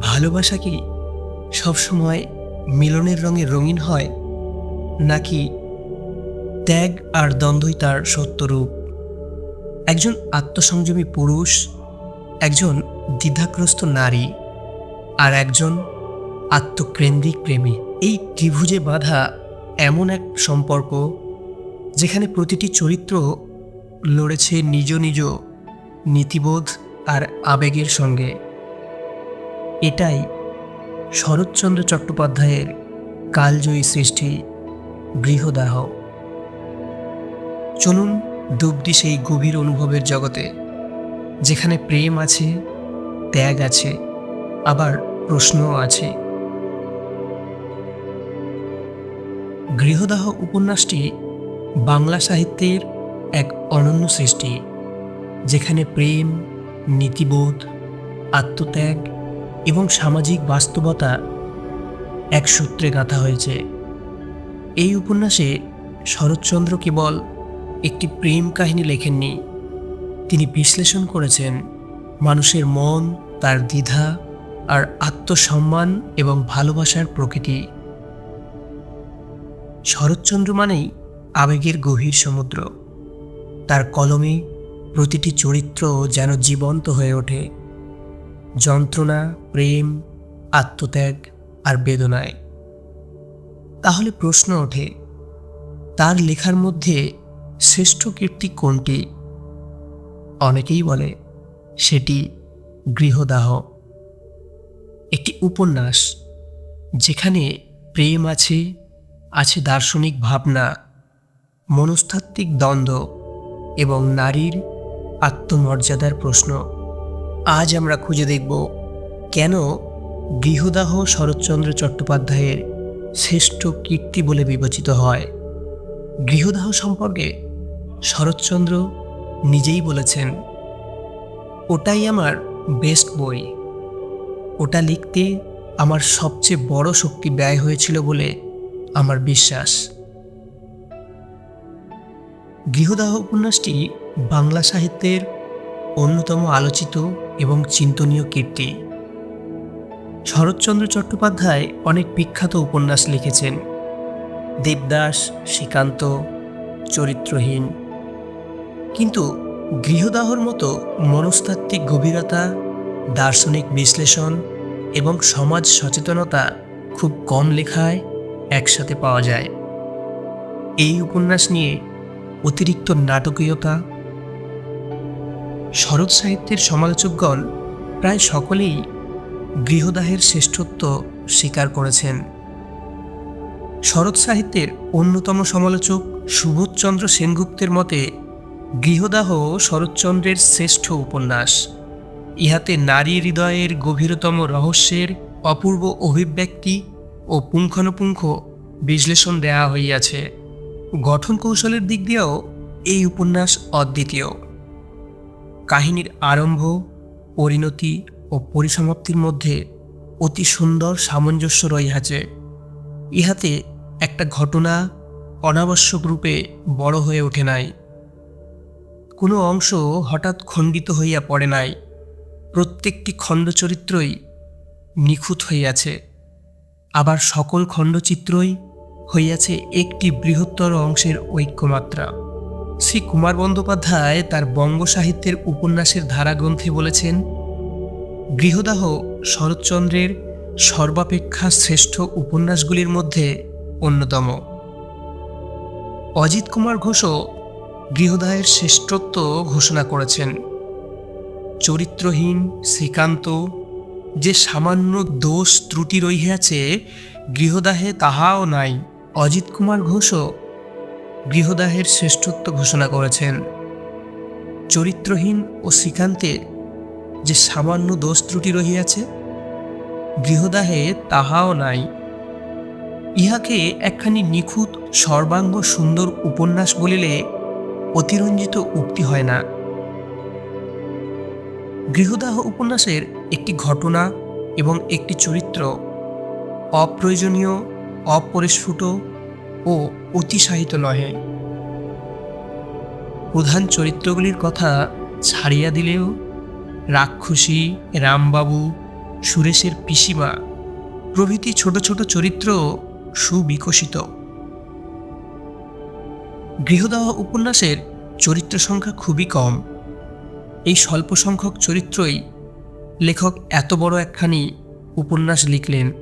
ভালোবাসা কি সবসময় মিলনের রঙে রঙিন হয়? নাকি ত্যাগ আর দ্বন্দ্বই তার সত্যরূপ? একজন আত্মসংযমী পুরুষ, একজন দ্বিধাগ্রস্ত নারী আর একজন আত্মকেন্দ্রিক প্রেমী। এই ত্রিভুজে বাঁধা এমন এক সম্পর্ক যেখানে প্রতিটি চরিত্র লড়েছে নিজ নিজ নীতিবোধ আর আবেগের সঙ্গে। এটাই শরৎচন্দ্র চট্টোপাধ্যায়ের কালজয়ী সৃষ্টি গৃহদাহ। চলুন ডুবদি সেই গভীর অনুভবের জগতে, যেখানে প্রেম আছে, ত্যাগ আছে, আবার প্রশ্নও আছে। গৃহদাহ উপন্যাসটি বাংলা সাহিত্যের এক অনন্য সৃষ্টি, যেখানে প্রেম, নীতিবোধ, আত্মত্যাগ এবং সামাজিক বাস্তবতা এক সূত্রে গাঁথা হয়েছে। এই উপন্যাসে শরৎচন্দ্র কেবল একটি প্রেম কাহিনী লেখেননি। তিনি বিশ্লেষণ করেছেন মানুষের মন, তার দ্বিধা আর আত্মসম্মান এবং ভালোবাসার প্রকৃতি। শরৎচন্দ্র মানেই আবেগের গভীর সমুদ্র। তার কলমে প্রতিটি চরিত্র যেন জীবন্ত হয়ে ওঠে। যন্ত্রণা, প্রেম, আত্মত্যাগ আর বেদনায়। তাহলে প্রশ্ন ওঠে, তার লেখার মধ্যে শ্রেষ্ঠ কীর্তি কোনটি? অনেকেই বলে, সেটি গৃহদাহ। একটি উপন্যাস, যেখানে প্রেম আছে আছে দার্শনিক ভাবনা, মনস্তাত্ত্বিক দ্বন্দ্ব এবং নারীর আত্মমর্যাদার প্রশ্ন। আজ আমরা খুঁজে দেখব কেন গৃহদাহ শরৎচন্দ্র চট্টোপাধ্যায়ের শ্রেষ্ঠ কীর্তি বলে বিবেচিত হয়। গৃহদাহ সম্পর্কে শরৎচন্দ্র নিজেই বলেছেন, ওটাই আমার বেস্ট বই। ওটা লিখতে আমার সবচেয়ে বড় শক্তি ব্যয় হয়েছিল বলে আমার বিশ্বাস। গৃহদাহ উপন্যাসটি বাংলা সাহিত্যের অন্যতম আলোচিত এবং চিন্তনীয় কীর্তি। শরৎচন্দ্র চট্টোপাধ্যায় অনেক বিখ্যাত উপন্যাস লিখেছেন। দেবদাস, শ্রীকান্ত, চরিত্রহীন। কিন্তু গৃহদাহর মতো মনস্তাত্ত্বিক গভীরতা, দার্শনিক বিশ্লেষণ এবং সমাজ সচেতনতা খুব কম লেখায় একসাথে পাওয়া যায়। এই উপন্যাস নিয়ে অতিরিক্ত নাটকীয়তা শরৎ সাহিত্যের সমালোচকগণ প্রায় সকলেই গৃহদাহের শ্রেষ্ঠত্ব স্বীকার করেছেন। শরৎ সাহিত্যের অন্যতম সমালোচক সুবোধচন্দ্র সেনগুপ্তের মতে, গৃহদাহ শরৎচন্দ্রের শ্রেষ্ঠ উপন্যাস। ইহাতে নারী হৃদয়ের গভীরতম রহস্যের অপূর্ব অভিব্যক্তি ও পুঙ্খানুপুঙ্খ বিশ্লেষণ দেয়া হইয়াছে। গঠন কৌশলের দিক দিয়েও এই উপন্যাস অদ্বিতীয়। কাহিনীর আরম্ভ, পরিণতি ও পরিসমাপ্তির মধ্যে অতি সুন্দর সামঞ্জস্য রইয়াছে ইহাতে একটা ঘটনা অনাবশ্যক রূপে বড় হয়ে ওঠে নাই। কোনো অংশ হঠাৎ খণ্ডিত হইয়া পড়ে নাই। প্রত্যেকটি খণ্ডচরিত্রই নিখুঁত হইয়াছে। আবার সকল খণ্ডচিত্রই হইয়াছে একটি বৃহত্তর অংশের ঐক্যমাত্রা। শ্রী কুমার বন্দ্যোপাধ্যায় তার বঙ্গ সাহিত্যের উপন্যাসের ধারাগ্রন্থে বলেছেন, গৃহদাহ শরৎচন্দ্রের সর্বাপেক্ষা শ্রেষ্ঠ উপন্যাসগুলির মধ্যে অন্যতম। অজিত কুমার ঘোষও গৃহদাহের শ্রেষ্ঠত্ব ঘোষণা করেছেন। চরিত্রহীন, শ্রীকান্ত, যে সামান্য দোষ ত্রুটি রহিয়াছে, গৃহদাহে তাহাও নাই। অজিত কুমার ঘোষও গৃহদাহের শ্রেষ্ঠত্ব ঘোষণা করেছেন। চরিত্রহীন ও শ্রীকান্তের যে সামান্য দোষ ত্রুটি রহিয়াছে, গৃহদাহে তাহাও নাই। ইহাকে একখানি নিখুঁত, সর্বাঙ্গ, সুন্দর উপন্যাস বলিলে অতিরঞ্জিত উক্তি হয় না। গৃহদাহ উপন্যাসের একটি ঘটনা এবং একটি চরিত্র অপ্রয়োজনীয়, অপরিস্ফুট ও অতিশাহিত নহে প্রধান চরিত্রগুলির কথা ছাড়িয়া দিলেও রাক্ষসী, রামবাবু, সুরেশের পিসিমা প্রভৃতি ছোট ছোট চরিত্র সুবিকশিত। গৃহদাহ উপন্যাসের চরিত্র সংখ্যা খুবই কম। এই স্বল্প সংখ্যক চরিত্রই লেখক এত বড় একখানি উপন্যাস লিখলেন,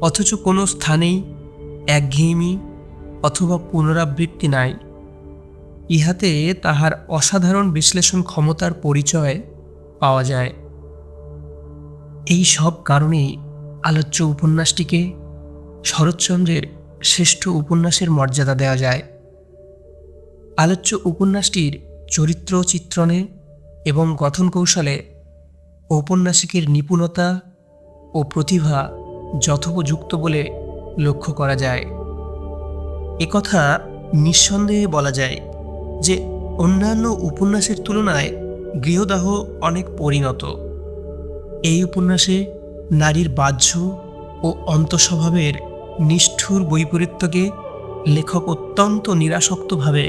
অথচ কোনো স্থানেই একঘেয়েমি অথবা পুনরাবৃত্তি নাই। ইহাতে তাহার অসাধারণ বিশ্লেষণ ক্ষমতার পরিচয় পাওয়া যায়। এই সব কারণেই আলোচ্য উপন্যাসটিকে শরৎচন্দ্রের শ্রেষ্ঠ উপন্যাসের মর্যাদা দেওয়া যায়। আলোচ্য উপন্যাসটির চরিত্র চিত্রণে এবং গঠন কৌশলে ঔপন্যাসিকের নিপুণতা ও প্রতিভা যথোপযুক্ত বলে লক্ষ্য করা যায়। একথা নিঃসন্দেহে বলা যায় যে অন্যান্য উপন্যাসের তুলনায় গৃহদাহ অনেক পরিণত। এই উপন্যাসে নারীর বাহ্য ও অন্তঃস্বভাবের নিষ্ঠুর বৈপরীত্যকে লেখক অত্যন্ত নিরাসক্তভাবে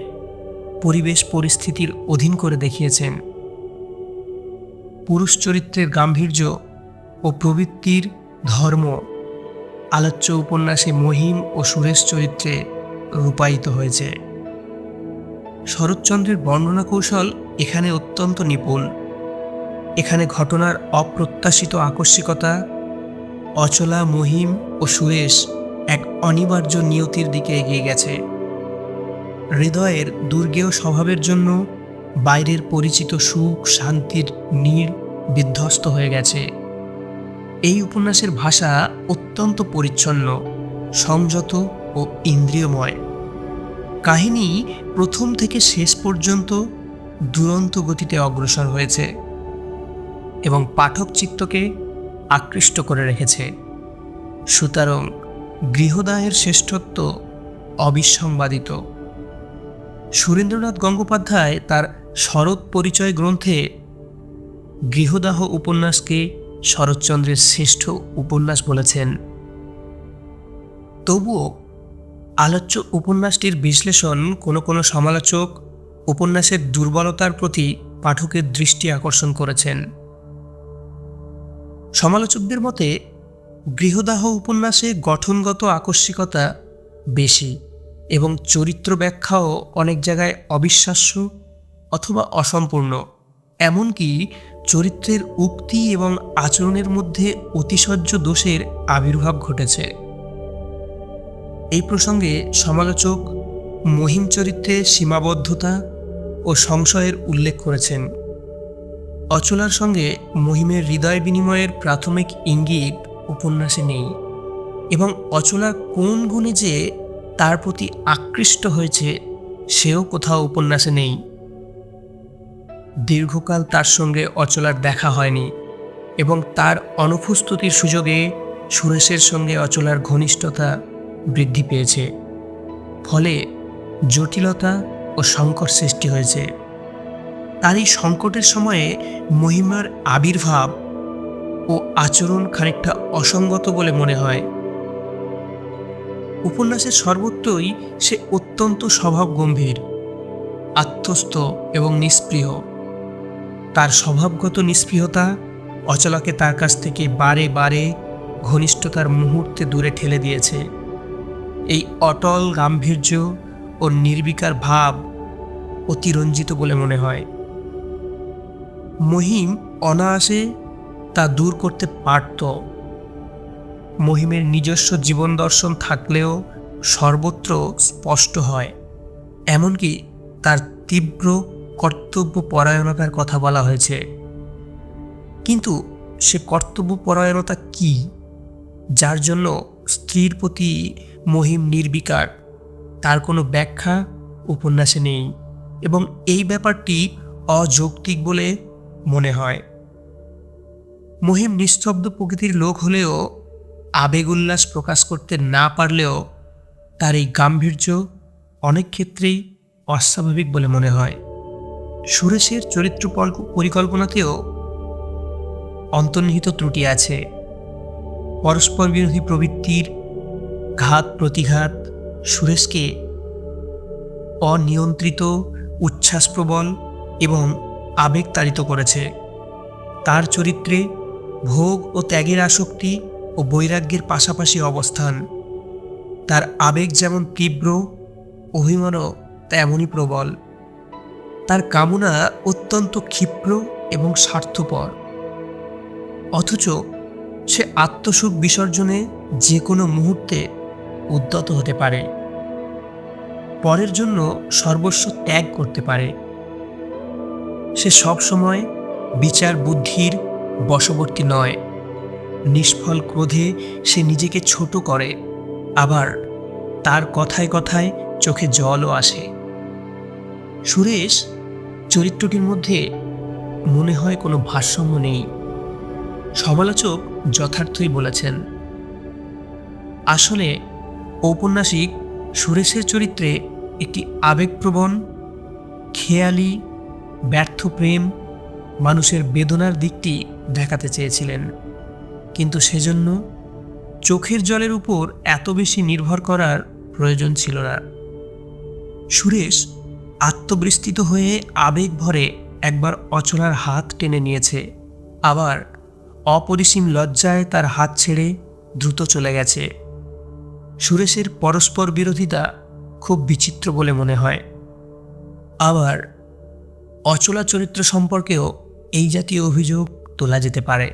পরিবেশ পরিস্থিতির অধীন করে দেখিয়েছেন। পুরুষ চরিত্রের গাম্ভীর্য ও প্রবৃত্তির ধর্ম আলোচ্য উপন্যাসে মহিম ও সুরেশ চরিত্রে রূপায়িত হয়েছে। শরৎচন্দ্রের বর্ণনা কৌশল এখানে অত্যন্ত নিপুণ। এখানে ঘটনার অপ্রত্যাশিত আকস্মিকতা, অচলা মহিম ও সুরেশ এক অনিবার্য নিয়তির দিকে এগিয়ে গেছে। হৃদয়ের দুর্গেয় স্বভাবের জন্য বাইরের পরিচিত সুখ, শান্তির নীড় বিধ্বস্ত হয়ে গেছে। এই উপন্যাসের ভাষা অত্যন্ত পরিচ্ছন্ন, সংযত ও ইন্দ্রিয়ময়। কাহিনী প্রথম থেকে শেষ পর্যন্ত দুরন্ত গতিতে অগ্রসর হয়েছে এবং পাঠক চিত্তকে আকৃষ্ট করে রেখেছে। সুতরাং গৃহদাহের শ্রেষ্ঠত্ব অবিসংবাদিত। সুরেন্দ্রনাথ গঙ্গোপাধ্যায় তার শরৎ পরিচয় গ্রন্থে গৃহদাহ উপন্যাসকে শরৎচন্দ্রের শ্রেষ্ঠ উপন্যাস বলেছেন। তবুও আলোচ্য উপন্যাসটির বিশ্লেষণ কোনো কোনো সমালোচক উপন্যাসের দুর্বলতার প্রতি পাঠকের দৃষ্টি আকর্ষণ করেছেন। সমালোচকদের মতে, গৃহদাহ উপন্যাসে গঠনগত আকস্মিকতা বেশি এবং চরিত্র ব্যাখ্যাও অনেক জায়গায় অবিশ্বাস্য অথবা অসম্পূর্ণ। এমনকি চরিত্রের উক্তি এবং আচরণের মধ্যে অতিশয্য দোষের আবির্ভাব ঘটেছে। এই প্রসঙ্গে সমালোচক মহিম চরিত্রে সীমাবদ্ধতা ও সংশয়ের উল্লেখ করেছেন। অচলার সঙ্গে মহিমের হৃদয় বিনিময়ের প্রাথমিক ইঙ্গিত উপন্যাসে নেই এবং অচলা কোন গুণে যে তার প্রতি আকৃষ্ট হয়েছে সেও কোথাও উপন্যাসে নেই। দীর্ঘকাল তার সঙ্গে অচলার দেখা হয়নি এবং তার অনুপস্থিতির সুযোগে সুরেশের সঙ্গে অচলার ঘনিষ্ঠতা বৃদ্ধি পেয়েছে। ফলে জটিলতা ও সংকট সৃষ্টি হয়েছে। তার এই সংকটের সময়ে মহিমার আবির্ভাব ও আচরণ খানিকটা অসঙ্গত বলে মনে হয়। উপন্যাসের সর্বত্রই সে অত্যন্ত স্বভাব গম্ভীর আত্মস্থ এবং নিষ্প্রিয়। তার স্বভাবগত নিষ্প্রিয়তা অচলাকে তার কাছ থেকে বারে বারে ঘনিষ্ঠতার মুহূর্তে দূরে ঠেলে দিয়েছে। এই অটল গাম্ভীর্য ও নির্বিকার ভাব অতিরঞ্জিত বলে মনে হয়। মহিম অনায়াসে তা দূর করতে পারত। মহিমের নিজস্ব জীবন দর্শন থাকলেও সর্বত্র স্পষ্ট হয়। এমনকি তার তীব্র কর্তব্য পরায়ণতার কথা বলা হয়েছে। কিন্তু সে কর্তব্য পরায়ণতা কি? যার জন্য স্ত্রীর প্রতি মহিম নির্বিকার। তার কোনো ব্যাখ্যা, উপন্যাসে নেই এবং এই ব্যাপারটি অযৌক্তিক বলে মনে হয়। মহিম নিস্তব্ধ প্রকৃতির লোক হলেও আবেগ উল্লাস প্রকাশ করতে না পারলেও তার এই গাম্ভীর্য অনেক ক্ষেত্রেই অস্বাভাবিক বলে মনে হয়। সুরেশের চরিত্র পরিকল্পনাতেও অন্তর্নিহিত ত্রুটি আছে। পরস্পর বিরোধী প্রবৃত্তির ঘাত প্রতিঘাত সুরেশকে অনিয়ন্ত্রিত, উচ্ছ্বাসপ্রবল এবং আবেগ তাড়িত করেছে। তার চরিত্রে ভোগ ও ত্যাগের আসক্তি ও বৈরাগ্যের পাশাপাশি অবস্থান। তার আবেগ যেমন তীব্র, অভিমানও তেমনই প্রবল। তার কামনা অত্যন্ত ক্ষিপ্র এবং স্বার্থপর। অথচ সে আত্মসুখ বিসর্জনে যে কোনো মুহূর্তে উদ্যত হতে পারে। পরের জন্য সর্বস্ব ত্যাগ করতে পারে। সে সবসময় বিচার বুদ্ধির বশবর্তী নয়। নিষ্ফল ক্রোধে সে নিজেকে ছোট করে, আবার তার কথায় কথায় চোখে জলও আসে। সুরেশ চরিত্রটির মধ্যে মনে হয় কোনো ভারসাম্য নেই। সমালোচক যথার্থই বলেছেন, আসলে ঔপন্যাসিক সুরেশের চরিত্রে একটি আবেগপ্রবণ, খেয়ালি, ব্যর্থ প্রেম মানুষের বেদনার দিকটি দেখাতে চেয়েছিলেন। কিন্তু সেজন্য চোখের জলের উপর এত বেশি নির্ভর করার প্রয়োজন ছিল না। সুরেশ আত্মবিস্তৃত হয়ে আবেগ ভরে একবার অচলার হাত টেনে নিয়েছে। আবার অপরিসীম লজ্জায় তার হাত ছেড়ে দ্রুত চলে গেছে। সুরেশের পরস্পর বিরোধিতা খুব বিচিত্র বলে মনে হয়। আবার অচলা চরিত্র সম্পর্কেও এই জাতীয় অভিযোগ তোলা যেতে পারে।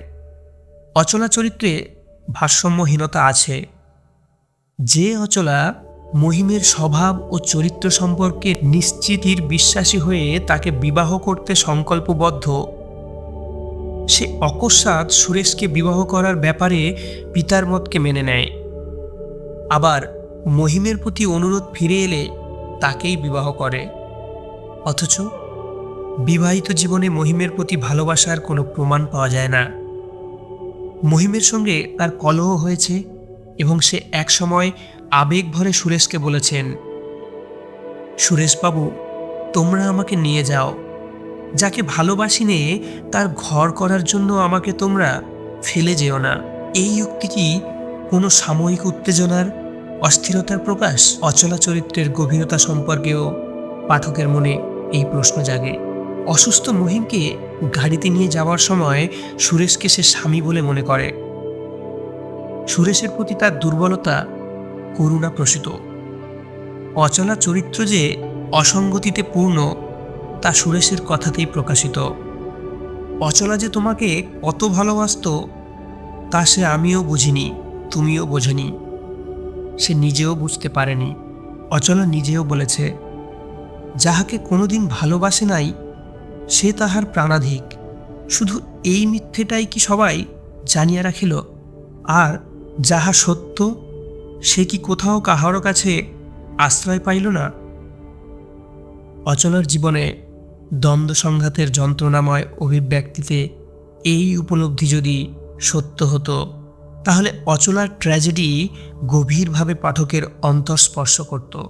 অচলা চরিত্রে ভারসাম্যহীনতা আছে। যে অচলা মহিমের স্বভাব ও চরিত্র সম্পর্কে নিশ্চিতির বিশ্বাসী হয়ে তাকে বিবাহ করতে সংকল্পবদ্ধ, সে অকস্মাৎ সুরেশকে বিবাহ করার ব্যাপারে পিতার মতকে মেনে নেয়। আবার মহিমের প্রতি অনুরোধ ফিরে এলে তাকেই বিবাহ করে। অথচ বিবাহিত জীবনে মহিমের প্রতি ভালোবাসার কোনো প্রমাণ পাওয়া যায় না। মহিমের সঙ্গে তার কলহ হয়েছে এবং সে একসময় আবেগ ভরে সুরেশকে বলেছেন, সুরেশবাবু, তোমরা আমাকে নিয়ে যাও। যাকে ভালোবাসি নে, তার ঘর করার জন্য আমাকে তোমরা ফেলে যেও না। এই উক্তিটি কোনো সাময়িক উত্তেজনার অস্থিরতার প্রকাশ অচলা চরিত্রের গভীরতা সম্পর্কেও পাঠকের মনে এই প্রশ্ন জাগে। অসুস্থ মহিমকে গাড়িতে নিয়ে যাওয়ার সময় সুরেশকে সে স্বামী বলে মনে করে। সুরেশের প্রতি তার দুর্বলতা করুণা প্রসূত। অচলা চরিত্র যে অসঙ্গতিতে পূর্ণ, তা সুরেশের কথাতেই প্রকাশিত। অচলা যে তোমাকে কত ভালোবাসত, তা সে আমিও বুঝিনি, তুমিও বোঝনি। সে নিজেও বুঝতে পারেনি। অচলা নিজেও বলেছে, যাহাকে কোনোদিন ভালোবাসে নাই, সে তাহার প্রাণাধিক। শুধু এই মিথ্যেটাই কি সবাই জানিয়া রাখিল? আর যাহা সত্য, সে কি কোথাও কাহারও কাছে আশ্রয় পাইল না? অচলার জীবনে দ্বন্দ্ব সংঘাতের যন্ত্রণাময় অভিব্যক্তিতে এই উপলব্ধি যদি সত্য হতো তাহলে অচলার ট্র্যাজেডি গভীরভাবে পাঠকের অন্তঃস্পর্শ করত।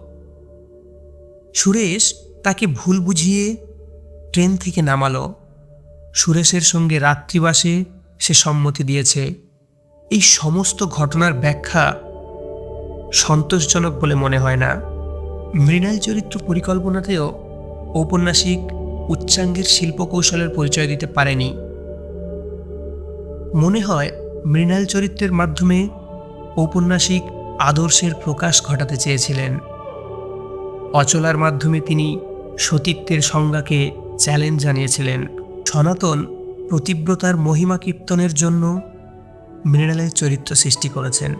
সুরেশ তাকে ভুল বুঝিয়ে ট্রেন থেকে নামালো। সুরেশের সঙ্গে রাত্রিবাসে সে সম্মতি দিয়েছে। এই সমস্ত ঘটনার ব্যাখ্যা সন্তোষজনক বলে মনে হয় না। মৃণাল চরিত্র পরিকল্পনাতেও ঔপন্যাসিক উচ্চাঙ্গের শিল্পকৌশলের পরিচয় দিতে পারেনি। মনে হয় মৃণাল চরিত্রের মাধ্যমে ঔপন্যাসিক আদর্শের প্রকাশ ঘটাতে চেয়েছিলেন। অচলার মাধ্যমে তিনি সতীত্বের সংজ্ঞাকে চ্যালেঞ্জ জানিয়েছিলেন। সনাতন প্রতিব্রতার মহিমা কীর্তনের জন্য মৃণালের চরিত্র সৃষ্টি করেছেন।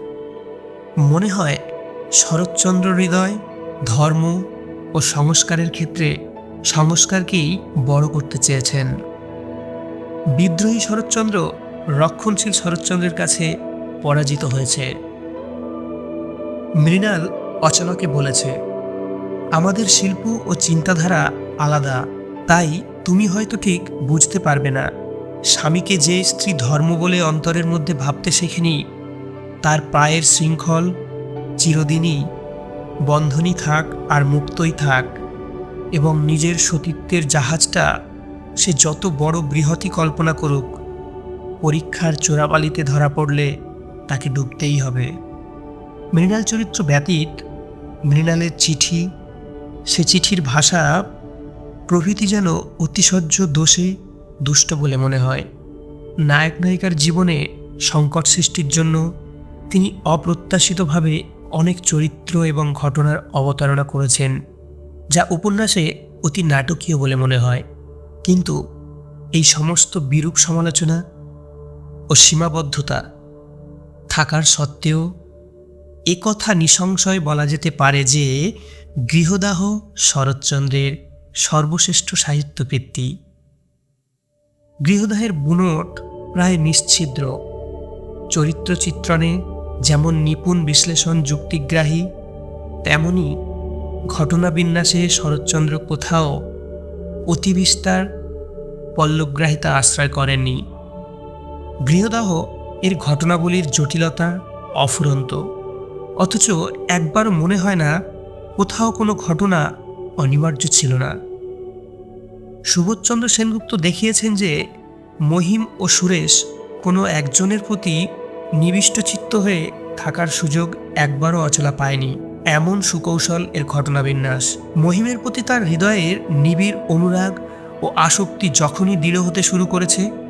মনে হয় শরৎচন্দ্র হৃদয়, ধর্ম ও সংস্কারের ক্ষেত্রে সংস্কারকেই বড় করতে চেয়েছেন। বিদ্রোহী শরৎচন্দ্র রক্ষণশীল শরৎচন্দ্রের কাছে পরাজিত হয়েছে। মৃণাল অচলাকে বলেছে, আমাদের শিল্প ও চিন্তাধারা আলাদা, তাই তুমি হয়তো ঠিক বুঝতে পারবে না। স্বামীকে যে স্ত্রী ধর্ম বলে অন্তরের মধ্যে ভাবতে শেখেনি, তার পায়ের শৃঙ্খল চিরদিনই বন্ধনই থাক আর মুক্তই থাক, এবং নিজের সতীত্বের জাহাজটা সে যত বড় বৃহতি কল্পনা করুক পরীক্ষার চোরাবালিতে ধরা পড়লে তাকে ডুবতেই হবে। মৃণাল চরিত্র ব্যতীত মৃণালের চিঠি, সে চিঠির ভাষা প্রভৃতি যেন অতিশয্য দোষে দুষ্ট বলে মনে হয়। নায়ক নায়িকার জীবনে সংকট সৃষ্টির জন্য তিনি অপ্রত্যাশিতভাবে অনেক চরিত্র এবং ঘটনার অবতারণা করেছেন, যা উপন্যাসে অতি নাটকীয় বলে মনে হয়। কিন্তু এই সমস্ত বিরূপ সমালোচনা ও সীমাবদ্ধতা থাকার সত্ত্বেও একথা নিঃসংশয় বলা যেতে পারে যে গৃহদাহ শরৎচন্দ্রের সর্বশ্রেষ্ঠ সাহিত্যকৃতি। গৃহদাহের বুনট প্রায় নিশ্ছিদ্র। চরিত্র চিত্রণে যেমন নিপুণ বিশ্লেষণ যুক্তিগ্রাহী, তেমনি ঘটনা বিন্যাসে শরৎচন্দ্র কোথাও অতিবিস্তার, পল্লবগ্রাহিতা আশ্রয় করেননি। গৃহদাহ এর ঘটনাবলীর জটিলতা অফুরন্ত। অথচ একবার মনে হয় না কোথাও কোনো ঘটনা অনিবার্য ছিল না। সুবোধচন্দ্র সেনগুপ্ত দেখিয়েছেন যে মহিম ও সুরেশ কোনো একজনের প্রতি নিবিষ্ট চিত্ত হয়ে থাকার সুযোগ একবারও অচলা পায়নি। এমন সুকৌশল এর ঘটনাবিন্যাস। মহিমের প্রতি তার হৃদয়ের নিবিড় অনুরাগ ও আসক্তি যখনই দৃঢ় হতে শুরু করেছে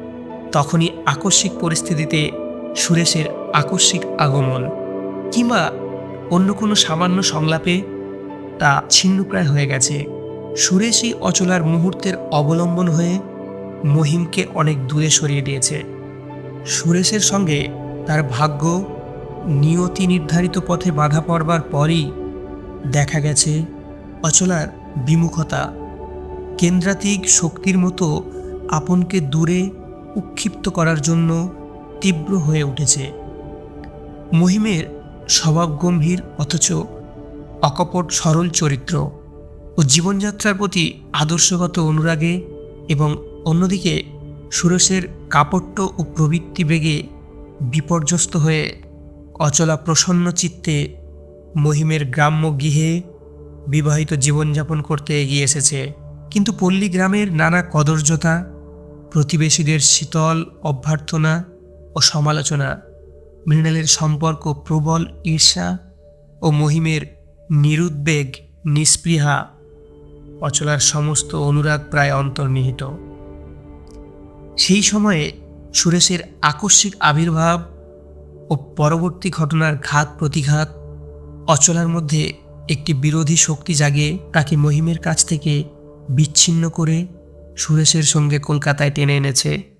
তখনই আকস্মিক পরিস্থিতিতে সুরেশের আকস্মিক আগমন কিংবা অন্য কোনো সামান্য সংলাপে তা ছিন্নপ্রায় হয়ে গেছে। সুরেশই অচলার মুহূর্তের অবলম্বন হয়ে মহিমকে অনেক দূরে সরিয়ে দিয়েছে। সুরেশের সঙ্গে তার ভাগ্য নিয়তি নির্ধারিত পথে বাধা পড়বার পরই দেখা গেছে অচলার বিমুখতা। কেন্দ্রাতিক শক্তির মতো আপনকে দূরে উৎক্ষিপ্ত করার জন্য তীব্র হয়ে উঠেছে। মহিমের স্বভাব গম্ভীর, অথচ অকপট, সরল চরিত্র ও জীবনযাত্রার প্রতি আদর্শগত অনুরাগে এবং অন্যদিকে সুরেশের কাপট্য ও প্রবৃত্তি বেগে বিপর্যস্ত হয়ে অচলা প্রসন্ন চিত্তে মহিমের গ্রাম্য গৃহে বিবাহিত জীবনযাপন করতে এগিয়ে এসেছে। কিন্তু পল্লী গ্রামের নানা কদর্যতা প্রতিবেশীদের শীতল অভ্যর্থনা ও সমালোচনা, মৃণালের সম্পর্ক প্রবল ঈর্ষা ও মহিমের নিরুদ্বেগ, নিস্পৃহা, অচলার সমস্ত অনুরাগ প্রায় অন্তর্নিহিত। সেই সময়ে সুরেশের আকস্মিক আবির্ভাব ও পরবর্তী ঘটনার ঘাত প্রতিঘাত, অচলার মধ্যে একটি বিরোধী শক্তি জাগে তাকে মহিমের কাছ থেকে বিচ্ছিন্ন করে সুরেশের সঙ্গে কলকাতায় টেনে এনেছে।